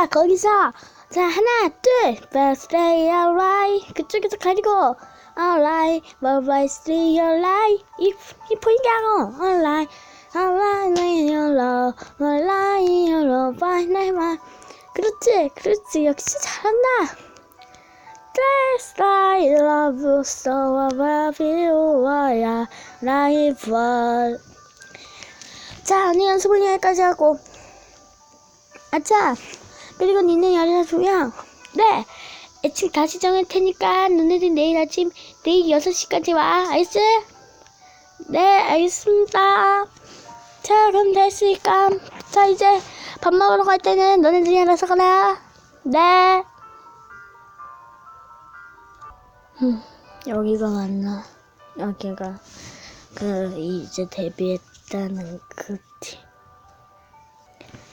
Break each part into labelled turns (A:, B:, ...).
A: 자, 거기서 자 하나, 둘, but stay alright. 그쪽에서 가지고 alright, stay alright. 이, 이 포인트하고 alright, alright, you love, alright, love, by my. 그렇지, 그렇지, 역시 잘한다. That's I love so I love you, I life. 자, 오늘 연습은 여기까지 하고. 아차, 그리고 니네 연락주야. 네, 애칭 다시 정할 테니까 너네들 내일 아침 내일 6시까지 와. 알겠지? 네, 알겠습니다. 자, 그럼 됐으니까. 자, 이제 밥 먹으러 갈 때는 너네들이 알아서 가라. 네. 음, 여기가 맞나? 여기가 그 이제 데뷔했다는 그 팀.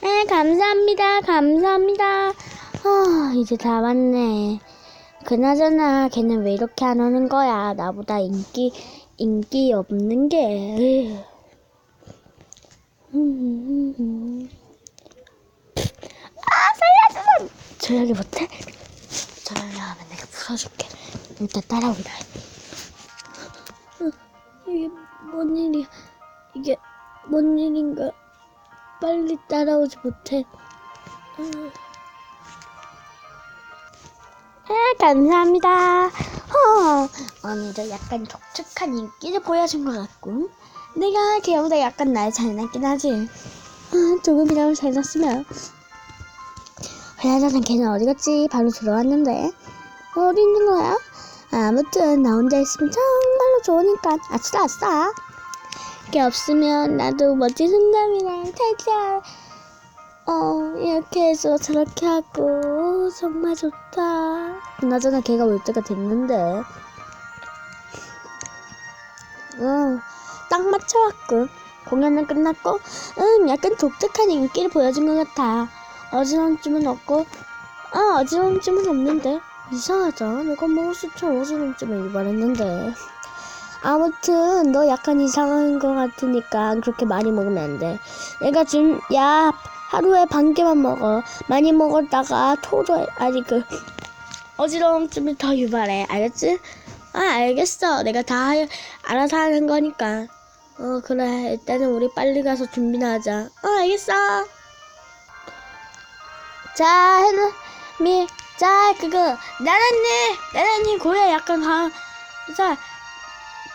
A: 네, 감사합니다. 감사합니다. 아, 이제 다 왔네. 그나저나 걔는 왜 이렇게 안 오는 거야? 나보다 인기 인기 없는 게. 아, 살려줘! 조용히 못해? 조용히 하면 내가 풀어줄게. 일단 따라오기라 해. 어, 이게 뭔 일이야? 이게 뭔 일인가? 빨리 따라오지 못해. 아, 감사합니다. 어, 오늘도 약간 독특한 인기를 보여준 것 같고, 내가 걔보다 약간 날 잘났긴 하지. 아, 조금이라도 잘났으면. 그나저나 걔는 어디 갔지? 바로 들어왔는데. 어디 있는 거야? 아무튼 나 혼자 있으면 정말로 좋으니까 아싸 아싸. 걔 없으면 나도 멋진 순담이랑 탈자 어 이렇게 해서 저렇게 하고 정말 좋다. 그나저나 걔가 올 때가 됐는데. 응딱 맞춰왔고 공연은 끝났고 응 약간 독특한 인기를 보여준 것 같아. 어지럼증은 없고 아 어지럼증은 없는데 이상하다. 내가 뭐 수천 어지럼증을 유발했는데 아무튼 너 약간 이상한 것 같으니까 그렇게 많이 먹으면 안 돼. 내가 지금 야 하루에 반 개만 먹어. 많이 먹었다가 토도 아니 그 어지러움쯤을 더 유발해. 알겠지? 아 알겠어. 내가 다 하- 알아서 하는 거니까. 어 그래 일단은 우리 빨리 가서 준비나 하자. 어 알겠어. 자 해미 자 그거 나나님 나나님 고래 약간 가. 자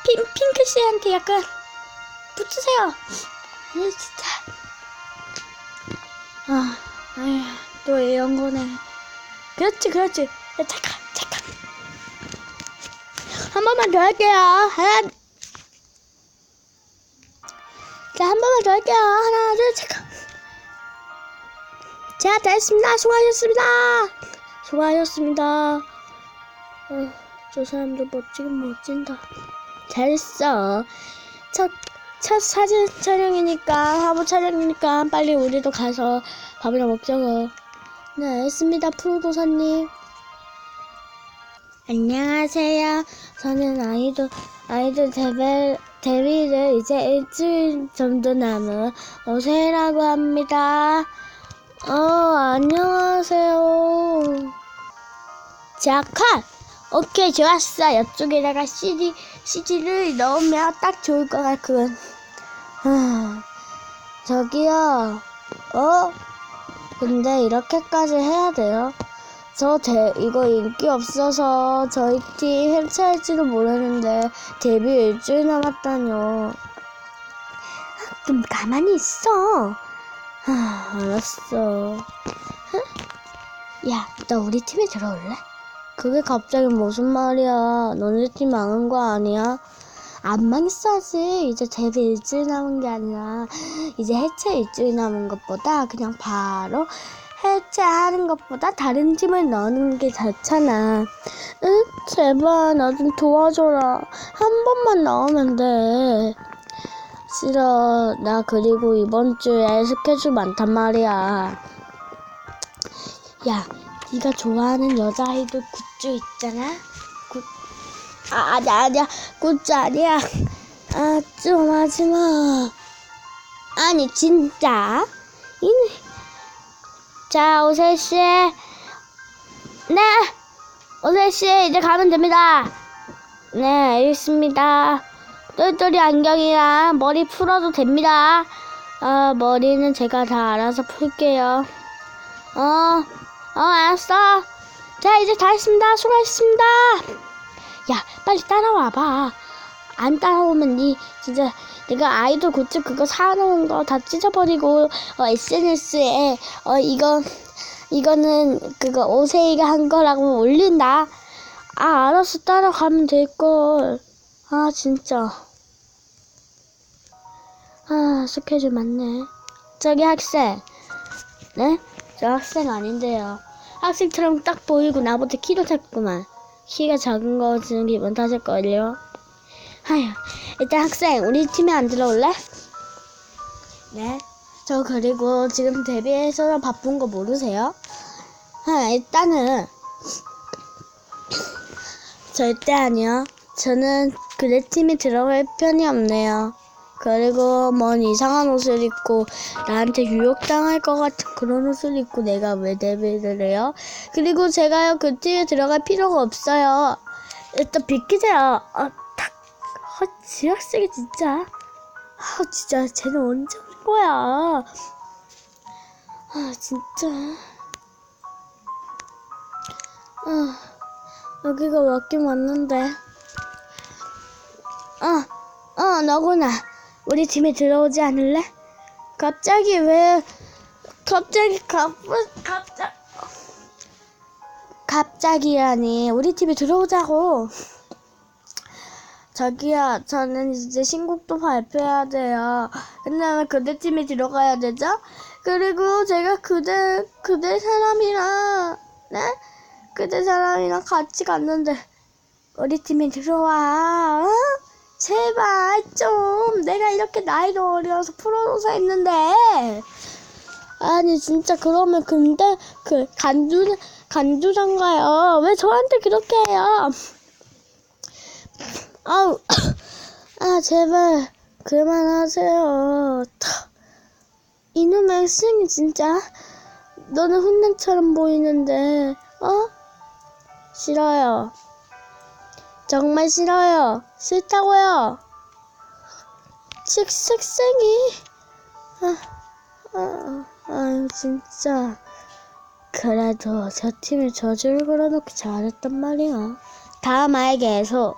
A: 핑, 핑크 씨한테 약간 붙으세요. 아 진짜. 아, 아휴, 또 이런 거네. 그렇지, 그렇지. 야, 잠깐, 잠깐. 한 번만 더 할게요. 하나. 자, 한 번만 더 할게요. 하나, 둘, 잠깐. 자, 다 했습니다. 수고하셨습니다. 수고하셨습니다. 어, 저 사람들 멋지긴 멋진다. 잘했어. 첫, 첫 사진 촬영이니까, 화보 촬영이니까, 빨리 우리도 가서 밥이나 먹자고. 네, 알겠습니다. 프로도사님. 안녕하세요. 저는 아이돌, 아이돌 데뷔, 데뷔를 이제 일주일 정도 남은 오세라고 합니다. 어, 안녕하세요. 자, 컷! 오케이, 좋았어. 이쪽에다가 CD, CD를 넣으면 딱 좋을 것 같군. 아, 저기요. 어? 근데 이렇게까지 해야 돼요? 저 대, 이거 인기 없어서 저희 팀 해체할지도 모르는데 데뷔 일주일 남았다뇨. 좀 가만히 있어. 아, 알았어. 야, 너 우리 팀에 들어올래? 그게 갑자기 무슨 말이야? 너네 팀 망한 거 아니야? 안 망했어야지. 이제 데뷔 일주일 남은 게 아니라 이제 해체 일주일 남은 것보다 그냥 바로 해체하는 것보다 다른 팀을 넣는 게 좋잖아. 응? 제발 나 좀 도와줘라. 한 번만 나오면 돼. 싫어. 나 그리고 이번 주에 스케줄 많단 말이야. 야, 네가 좋아하는 여자 아이돌 굿즈 있잖아. 굿. 아, 아니야, 아니야. 굿즈 아니야. 아, 좀 하지 마. 아니, 진짜. 이 자, 오세씨. 네. 오세씨, 이제 가면 됩니다. 네, 알겠습니다. 똘똘이 안경이랑 머리 풀어도 됩니다. 아, 머리는 제가 다 알아서 풀게요. 어, 어, 알았어. 자, 이제 다 했습니다. 수고하셨습니다. 야, 빨리 따라와봐. 안 따라오면 니 진짜 내가 아이돌 굿즈 그거 사놓은 거 다 찢어버리고 어, SNS에 어 이거 이거는 그거 오세이가 한 거라고 올린다. 아 알았어 따라가면 될 걸. 아 진짜. 아 스케줄 많네. 저기 학생. 네? 저 학생 아닌데요. 학생처럼 딱 보이고 나보다 키도 작구만. 키가 작은 거 지금 기분 탓일걸요. 아휴, 일단 학생, 우리 팀에 안 들어올래? 네. 저 그리고 지금 데뷔해서 바쁜 거 모르세요? 아, 일단은 절대 아니요. 저는 그대 팀에 들어갈 편이 없네요. 그리고 뭔 이상한 옷을 입고 나한테 유혹당할 것 같은 그런 옷을 입고 내가 왜 데뷔를 해요? 그리고 제가요 그 팀에 들어갈 필요가 없어요. 일단 비키세요. 아, 탁. 아, 지학생이 진짜. 아, 진짜 쟤는 언제 올 거야? 아, 진짜. 아, 여기가 맞긴 맞는데. 어, 어, 너구나. 우리 팀에 들어오지 않을래? 갑자기 왜, 갑자기, 갑, 갑자, 갑자기라니. 우리 팀에 들어오자고. 저기요, 저는 이제 신곡도 발표해야 돼요. 왜냐면 그대 팀에 들어가야 되죠? 그리고 제가 그대, 그대 사람이랑, 네? 그대 사람이랑 같이 갔는데, 우리 팀에 들어와. 어? 제발 좀 내가 이렇게 나이도 어려서 프로노사 했는데. 아니 진짜 그러면 근데 그 간주 간주장가요? 왜 저한테 그렇게 해요? 아우 아 제발 그만하세요. 타. 이놈의 학생이 진짜? 너는 훈남처럼 보이는데 어? 싫어요. 정말 싫어요. 싫다고요. 식 식생이 아, 아, 아유 진짜 그래도 저 팀에 저주를 걸어놓기 잘했단 말이야. 다음 알게 계속.